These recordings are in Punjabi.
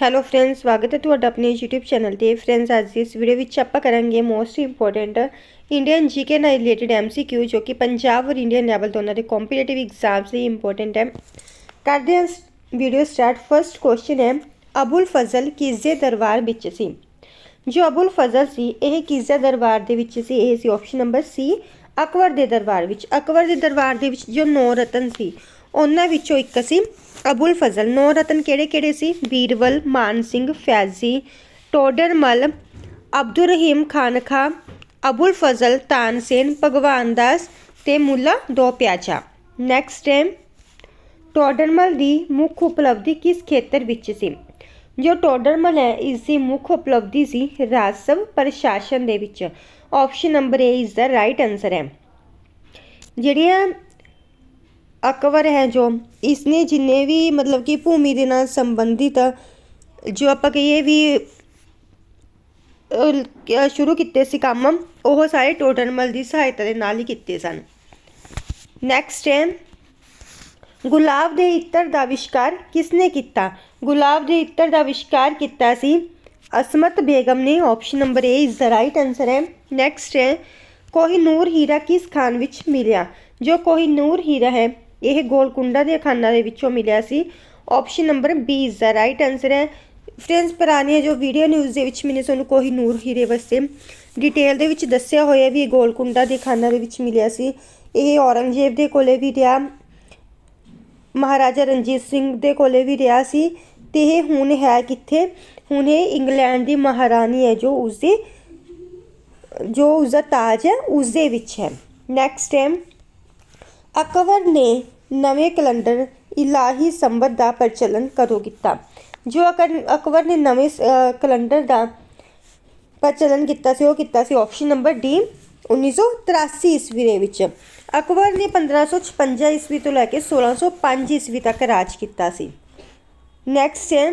ਹੈਲੋ ਫਰੈਂਡਸ ਸਵਾਗਤ ਹੈ ਤੁਹਾਡਾ ਆਪਣੇ YouTube ਚੈਨਲ ਤੇ। ਫਰੈਂਡਸ ਅੱਜ ਦੀ ਇਸ ਵੀਡੀਓ ਵਿੱਚ ਆਪਾਂ ਕਰਾਂਗੇ ਮੋਸਟ ਇੰਪੋਰਟੈਂਟ ਇੰਡੀਅਨ ਜੀਕੇ ਨਾਲ ਰਿਲੇਟਡ MCQ ਜੋ ਕਿ ਪੰਜਾਬ ਔਰ ਇੰਡੀਅਨ ਲੈਵਲ ਦੋਨਾਂ ਦੇ ਕੰਪੀਟੀਟਿਵ ਐਗਜ਼ਾਮਸ ਲਈ ਇੰਪੋਰਟੈਂਟ ਹੈ। ਕਰਦੇ ਹਾਂ ਵੀਡੀਓ ਸਟਾਰਟ ਫਰਸਟ ਕੁਐਸਚਨ ਹੈ ਅਬੁਲ ਫਜ਼ਲ ਕਿਸ ਦੇ ਦਰਬਾਰ ਵਿੱਚ ਸੀ। ਜੋ ਅਬੁਲ ਫਜ਼ਲ ਸੀ, ਇਹ ਕਿਸ ਦੇ ਦਰਬਾਰ ਦੇ ਵਿੱਚ ਸੀ। ਇਹ ਸੀ ਆਪਸ਼ਨ ਨੰਬਰ ਸੀ ਅਕਬਰ ਦੇ ਦਰਬਾਰ ਵਿੱਚ। ਅਕਬਰ ਦੇ ਦਰਬਾਰ ਦੇ ਵਿੱਚ ਜੋ ਨੌ ਰਤਨ ਸੀ ਉਹਨਾਂ ਵਿੱਚੋਂ ਇੱਕ ਸੀ ਅਬੁਲ ਫਜ਼ਲ। ਨੌ ਰਤਨ ਕਿਹੜੇ ਕਿਹੜੇ ਸੀ? ਬੀਰਬਲ ਮਾਨ ਸਿੰਘ, ਫੈਜ਼ੀ, ਟੋਡਰਮਲ ਅਬਦੁਰ ਰਹੀਮ ਖਾਨ ਖਾਂ ਅਬੁਲ ਫਜ਼ਲ ਤਾਨਸੇਨ ਭਗਵਾਨ ਦਾਸ ਤੇ ਮੁੱਲਾ ਦੋ ਪਿਆਚਾ। ਨੈਕਸਟ ਟਾਈਮ ਟੋਡਰਮਲ ਦੀ ਮੁੱਖ ਉਪਲਬਧੀ ਕਿਸ ਖੇਤਰ ਵਿੱਚ ਸੀ? ਜੋ ਟੋਡਰਮਲ ਹੈ, ਇਸ ਦੀ ਮੁੱਖ ਉਪਲਬਧੀ ਸੀ ਰਾਜਸਵ ਪ੍ਰਸ਼ਾਸਨ ਦੇ ਵਿੱਚ। ਆਪਸ਼ਨ ਨੰਬਰ A ਇਸ ਦਾ ਰਾਈਟ ਆਨਸਰ ਹੈ। ਜਿਹੜੀਆਂ ਅਕਬਰ ਹੈ ਜੋ ਇਸਨੇ ਜਿੰਨੇ ਵੀ ਮਤਲਬ ਕਿ ਭੂਮੀ ਦੇ ਨਾਲ ਸੰਬੰਧਿਤ ਜੋ ਆਪਾਂ ਕਹੀਏ ਵੀ ਸ਼ੁਰੂ ਕੀਤੇ ਸੀ ਕੰਮ, ਉਹ ਸਾਰੇ ਟੋਡਰਮਲ ਦੀ ਸਹਾਇਤਾ ਦੇ ਨਾਲ ਹੀ ਕੀਤੇ ਸਨ। ਨੈਕਸਟ ਹੈ, ਗੁਲਾਬ ਦੇ ਇਤਰ ਦਾ ਆਵਿਸ਼ਕਾਰ ਕਿਸਨੇ ਕੀਤਾ? ਗੁਲਾਬ ਦੇ ਇਤਰ ਦਾ ਆਵਿਸ਼ਕਾਰ ਕੀਤਾ ਸੀ ਅਸਮਤ ਬੇਗਮ ਨੇ option number A is the right answer ਹੈ। ਨੈਕਸਟ ਹੈ ਕੋਹੀਨੂਰ ਹੀਰਾ ਕਿਸ ਖਾਨ ਵਿੱਚ ਮਿਲਿਆ? ਜੋ ਕੋਹੀਨੂਰ ਹੀਰਾ ਹੈ ਇਹ ਗੋਲਕੁੰਡਾ ਦੇ ਖਾਨਾਂ ਦੇ ਵਿੱਚੋਂ ਮਿਲਿਆ ਸੀ। Option number B is the right answer ਹੈ। ਫਰੈਂਡਸ ਪੁਰਾਣੀਆਂ ਜੋ ਵੀਡੀਓ ਨਿਊਜ਼ ਦੇ ਵਿੱਚ ਮੈंने ਤੁਹਾਨੂੰ ਕੋਈ ਨੂਰ ਹੀਰੇ ਵਾਸਤੇ ਡਿਟੇਲ ਦੇ ਵਿੱਚ ਦੱਸਿਆ ਹੋਇਆ ਵੀ ਇਹ ਗੋਲਕੁੰਡਾ ਦੇ ਖਾਨਾਂ ਦੇ ਵਿੱਚ ਮਿਲਿਆ ਸੀ। ਇਹ ਔਰੰਗਜ਼ੇਬ ਦੇ ਕੋਲੇ ਵੀ ਰਿਹਾ। ਮਹਾਰਾਜਾ ਰਣਜੀਤ ਸਿੰਘ ਦੇ ਕੋਲੇ ਵੀ ਰਿਹਾ ਸੀ। ਤੇ ਇਹ ਹੁਣ ਹੈ ਕਿੱਥੇ? ਹੁਣ ਇਹ ਇੰਗਲੈਂਡ ਦੀ ਮਹਾਰਾਣੀ ਹੈ, ਜੋ ਉਸਦੇ ਜੋ ਉਸਦਾ ਤਾਜ ਹੈ ਉਸ ਦੇ ਵਿੱਚ ਹੈ। ਨੈਕਸਟ ਟਾਈਮ ਅਕਬਰ ਨੇ ਨਵੇਂ ਕੈਲੰਡਰ ਇਲਾਹੀ ਸੰਬਤ ਦਾ ਪ੍ਰਚਲਨ ਕਦੋਂ ਕੀਤਾ? ਜੋ ਅਕਰ- ਅਕਬਰ ਨੇ ਨਵੇਂ ਅ, ਕੈਲੰਡਰ ਦਾ ਪ੍ਰਚਲਨ ਕੀਤਾ ਸੀ ਉਹ ਕੀਤਾ ਸੀ ਆਪਸ਼ਨ ਨੰਬਰ ਡੀ 1983 ਈਸਵੀ ਦੇ ਵਿੱਚ। ਅਕਬਰ ਨੇ 1556 ਈਸਵੀ ਤੋਂ ਲੈ ਕੇ 1605 ਈਸਵੀ ਤੱਕ ਰਾਜ ਕੀਤਾ ਸੀ। ਨੈਕਸਟ ਹੈ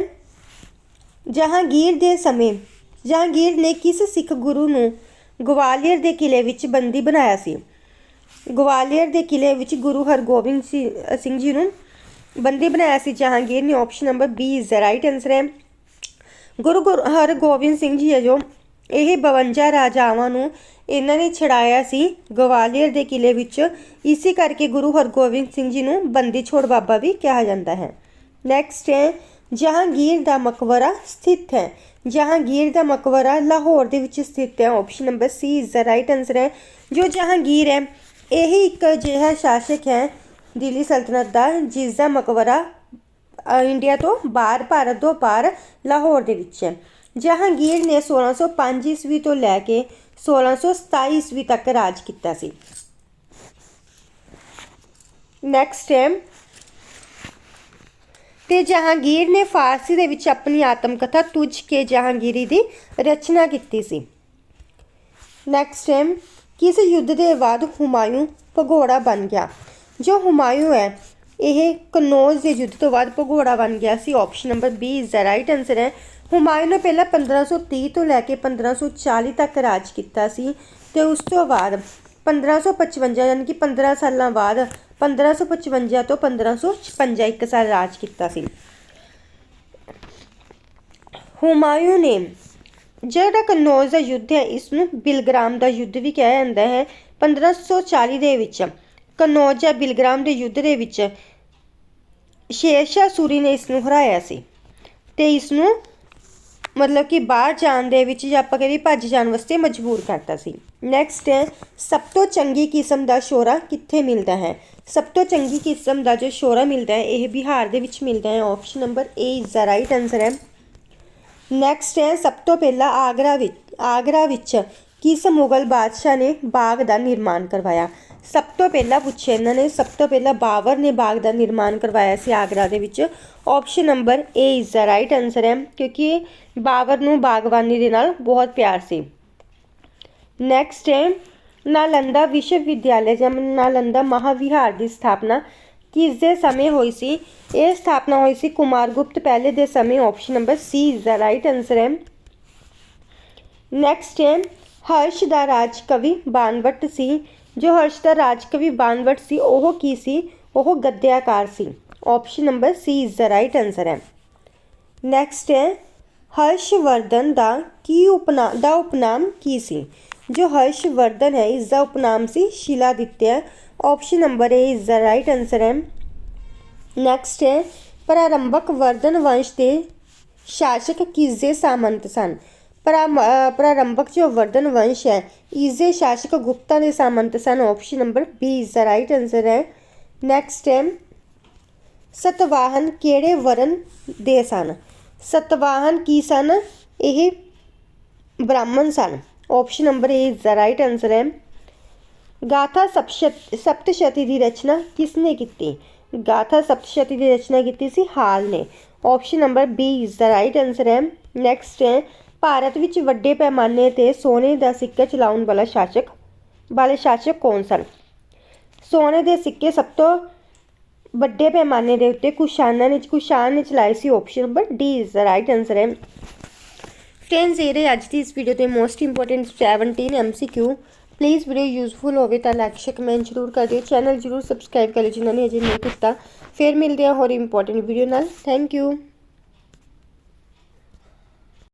ਜਹਾਂਗੀਰ ਦੇ ਸਮੇਂ। ਜਹਾਂਗੀਰ ਨੇ ਕਿਸ ਸਿੱਖ ਗੁਰੂ ਨੂੰ ਗਵਾਲੀਅਰ ਦੇ ਕਿਲੇ ਵਿੱਚ ਬੰਦੀ ਬਣਾਇਆ ਸੀ? ਗਵਾਲੀਅਰ ਦੇ ਕਿਲੇ ਵਿੱਚ ਗੁਰੂ ਹਰਗੋਬਿੰਦ ਸੀ- ਸਿੰਘ ਜੀ ਨੂੰ ਬੰਦੀ ਬਣਾਇਆ ਸੀ, ਜਹਾਂਗੀਰ ਨੇ option number B is the right answer ਹੈ। ਗੁਰੂ ਗੁਰ, ਹਰਗੋਬਿੰਦ ਸਿੰਘ ਜੀ ਹੈ ਜੋ ਇਹ 52 ਰਾਜਾਵਾਂ ਨੂੰ ਇਹਨਾਂ ਨੇ ਛੜਾਇਆ ਸੀ, ਗਵਾਲੀਅਰ ਦੇ ਕਿਲੇ ਵਿੱਚ। ਇਸੇ ਕਰਕੇ ਗੁਰੂ ਹਰਗੋਬਿੰਦ ਸਿੰਘ ਜੀ ਨੂੰ ਬੰਦੀ ਛੋੜ ਬਾਬਾ ਵੀ ਕਿਹਾ ਜਾਂਦਾ ਹੈ। ਨੈਕਸਟ ਹੈ, ਜਹਾਂਗੀਰ ਦਾ ਮਕਬਰਾ ਸਥਿਤ ਹੈ। ਜਹਾਂਗੀਰ ਦਾ ਮਕਬਰਾ ਲਾਹੌਰ ਦੇ ਵਿੱਚ ਸਥਿਤ ਹੈ। Option number C is the right answer ਹੈ। ਜੋ ਜਹਾਂਗੀਰ ਹੈ ਇਹ ਇੱਕ ਅਜਿਹਾ ਸ਼ਾਸਕ ਹੈ ਦਿੱਲੀ ਸਲਤਨਤ ਦਾ, ਜਿਸ ਦਾ ਮਕਬਰਾ ਇੰਡੀਆ ਤੋਂ ਬਾਹਰ, ਭਾਰਤ ਤੋਂ ਬਾਹਰ, ਲਾਹੌਰ ਦੇ ਵਿੱਚ ਹੈ। ਜਹਾਂਗੀਰ ਨੇ 1605 ਈਸਵੀ ਤੋਂ ਲੈ ਕੇ 1627 ਈਸਵੀ ਤੱਕ ਰਾਜ ਕੀਤਾ ਸੀ। ਨੈਕਸਟ ਹੈ। ਤੇ ਜਹਾਂਗੀਰ ਨੇ ਫਾਰਸੀ ਦੇ ਵਿੱਚ ਆਪਣੀ ਆਤਮ ਕਥਾ ਤੁਝ ਕੇ ਜਹਾਂਗੀਰੀ ਦੀ ਰਚਨਾ ਕੀਤੀ ਸੀ। ਨੈਕਸਟ ਹੈ। ਕਿਸ ਯੁੱਧ ਦੇ ਬਾਅਦ ਹੁਮਾਯੂੰ ਭਗੌੜਾ ਬਣ ਗਿਆ? ਜੋ ਹੁਮਾਯੂੰ ਹੈ, ਇਹ ਕਨੌਜ ਦੇ ਯੁੱਧ ਤੋਂ ਬਾਅਦ ਭਗੌੜਾ ਬਣ ਗਿਆ ਸੀ। Option number B is the right answer ਹੈ। ਹੁਮਾਯੂੰ ਨੇ ਪਹਿਲਾਂ 1530 ਤੋਂ ਲੈ ਕੇ 1540 ਤੱਕ ਰਾਜ ਕੀਤਾ ਸੀ ਤੇ ਉਸ ਤੋਂ ਬਾਅਦ 1555 ਯਾਨੀ ਕਿ 15 ਸਾਲਾਂ ਬਾਅਦ 1555 ਤੋਂ 1556 ਇੱਕ ਸਾਲ ਰਾਜ ਕੀਤਾ ਸੀ। ਹੁਮਾਯੂੰ ਨੇ ਜਿਹੜਾ ਕਨੌਜ ਦਾ ਯੁੱਧ ਹੈ ਇਸ ਨੂੰ ਬਿਲਗ੍ਰਾਮ ਦਾ ਯੁੱਧ ਵੀ ਕਿਹਾ ਜਾਂਦਾ ਹੈ 1540 ਦੇ ਵਿੱਚ। ਕਨੌਜ ਜਾਂ ਬਿਲਗ੍ਰਾਮ ਦੇ ਯੁੱਧ ਦੇ ਵਿੱਚ। ਸ਼ੇਰਸ਼ਾਹ ਸੂਰੀ ਨੇ ਇਸ ਨੂੰ ਹਰਾਇਆ ਸੀ ਤੇ ਇਸ ਨੂੰ ਮਤਲਬ ਕਿ ਬਾਹਰ ਜਾਣ ਦੇ ਵਿੱਚ ਜਾਂ ਆਪਾਂ ਕਹਿੰਦੇ ਭੱਜ ਜਾਣ ਵਾਸਤੇ ਮਜਬੂਰ ਕਰਤਾ ਸੀ। ਨੈਕਸਟ ਹੈ, ਸਭ ਤੋਂ ਚੰਗੀ ਕਿਸਮ ਦਾ ਸ਼ੋਰਾ ਕਿੱਥੇ ਮਿਲਦਾ ਹੈ? ਸਭ ਤੋਂ ਚੰਗੀ ਕਿਸਮ ਦਾ ਜੋ ਸ਼ੋਰਾ ਮਿਲਦਾ ਹੈ, ਇਹ ਬਿਹਾਰ ਦੇ ਵਿੱਚ ਮਿਲਦਾ ਹੈ। Option number A is the right answer ਹੈ। ਨੈਕਸਟ ਹੈ, ਸਭ ਤੋਂ ਪਹਿਲਾਂ ਆਗਰਾ ਵਿੱਚ ਆਗਰਾ ਵਿੱਚ ਕਿਸ ਮੁਗਲ ਬਾਦਸ਼ਾਹ ਨੇ ਬਾਗ ਦਾ ਨਿਰਮਾਣ ਕਰਵਾਇਆ? ਸਭ ਤੋਂ ਪਹਿਲਾਂ ਪੁੱਛਿਆ ਇਹਨਾਂ ਨੇ, ਸਭ ਤੋਂ ਪਹਿਲਾਂ ਬਾਬਰ ਨੇ ਬਾਗ ਦਾ ਨਿਰਮਾਣ ਕਰਵਾਇਆ ਸੀ ਆਗਰਾ ਦੇ ਵਿੱਚ। Option number A is the right answer ਹੈ, ਕਿਉਂਕਿ ਬਾਬਰ ਨੂੰ ਬਾਗਬਾਨੀ ਦੇ ਨਾਲ ਬਹੁਤ ਪਿਆਰ ਸੀ। ਨੈਕਸਟ ਹੈ, ਨਾਲੰਦਾ ਵਿਸ਼ਵ ਵਿਦਿਆਲਿਆ ਜਾਂ ਨਾਲੰਦਾ ਮਹਾਵਿਹਾਰ ਦੀ ਸਥਾਪਨਾ ਕਿਸ ਦੇ ਸਮੇਂ ਹੋਈ ਸੀ? ਇਹ ਸਥਾਪਨਾ ਹੋਈ ਸੀ ਕੁਮਾਰ ਗੁਪਤ ਪਹਿਲੇ ਦੇ ਸਮੇਂ option number C is the right answer ਹੈ ਨੈਕਸਟ ਹੈ ਹਰਸ਼ ਦਾ ਰਾਜ ਕਵੀ ਬਾਨਵਟ ਸੀ। ਜੋ ਹਰਸ਼ ਦਾ ਰਾਜ ਕਵੀ ਬਾਨਵਟ ਸੀ, ਉਹ ਕੀ ਸੀ? ਉਹ ਗੱਦਿਆਕਾਰ ਸੀ। Option number C is the right answer ਹੈ ਨੈਕਸਟ ਹੈ, ਹਰਸ਼ਵਰਧਨ ਦਾ ਕੀ ਉਪਨਾ, ਦਾ ਉਪਨਾਮ ਕੀ ਸੀ? ਜੋ ਹਰਸ਼ਵਰਧਨ ਹੈ ਇਸ ਦਾ ਉਪਨਾਮ ਸੀ Shiladitya. Option number A is the right answer ਹੈ ਨੈਕਸਟ ਹੈ, ਪ੍ਰਾਰੰਭਕ ਵਰਧਨ ਵੰਸ਼ ਦੇ ਸ਼ਾਸਕ ਕਿਸ ਸਾਮੰਤ ਸਨ। ਪ੍ਰਾਮ- ਪ੍ਰਾਰੰਭਕ ਜੋ ਵਰਧਨ ਵੰਸ਼ ਹੈ ਇਸ ਸ਼ਾਸਕ ਗੁਪਤਾ ਦੇ ਸਾਮੰਤ ਸਨ। Option number B is the right answer ਹੈ। ਨੈਕਸਟ ਹੈ, ਸਤਵਾਹਨ ਕਿਹੜੇ ਵਰਨ ਦੇ ਸਨ? ਸਤਵਾਹਨ ਕੀ ਸਨ? ਇਹ ਬ੍ਰਾਹਮਣ ਸਨ। Option number A is the right answer ਹੈ ਗਾਥਾ ਸਪਸ਼ਤ ਸਪਤਸ਼ਤੀ ਦੀ ਰਚਨਾ ਕਿਸ ਨੇ ਕੀਤੀ? ਗਾਥਾ ਸਪਤਸ਼ਤੀ ਦੀ ਰਚਨਾ ਕੀਤੀ ਸੀ ਹਾਲ ਨੇ। Option number B is the right answer ਹੈ ਨੈਕਸਟ ਹੈ, ਭਾਰਤ ਵਿੱਚ ਵੱਡੇ ਪੈਮਾਨੇ ਤੇ ਸੋਨੇ ਦਾ ਸਿੱਕਾ ਚਲਾਉਣ ਵਾਲਾ ਸ਼ਾਸਕ ਵਾਲੇ ਸ਼ਾਸਕ ਕੌਣ ਸਨ? ਸੋਨੇ ਦੇ ਸਿੱਕੇ ਸਭ ਤੋਂ ਵੱਡੇ ਪੈਮਾਨੇ ਦੇ ਉੱਤੇ ਕੁਸ਼ਾਨਾਂ ਨੇ ਕੁਸ਼ਾਨ ਨੇ ਚਲਾਏ ਸੀ। Option number D is the right answer ਹੈ ਫਰੈਂਡਸ ਇਹ ਰਹੇ ਅੱਜ ਦੀ ਇਸ ਵੀਡੀਓ ਦੇ most important 17 MCQ please video useful ਹੋਵੇ ਤਾਂ ਲਾਈਕ ਸ਼ੇਅਰ ਕਮੈਂਟ ਜ਼ਰੂਰ ਕਰ ਦਿਓ। ਚੈਨਲ ਜ਼ਰੂਰ ਸਬਸਕ੍ਰਾਈਬ ਕਰ ਲਿਓ ਜਿਨ੍ਹਾਂ ਨੇ ਅਜੇ ਨਹੀਂ ਕੀਤਾ। ਫਿਰ ਮਿਲਦੇ ਹਾਂ ਹੋਰ ਇੰਪੋਰਟੈਂਟ ਵੀਡੀਓ ਨਾਲ। Thank you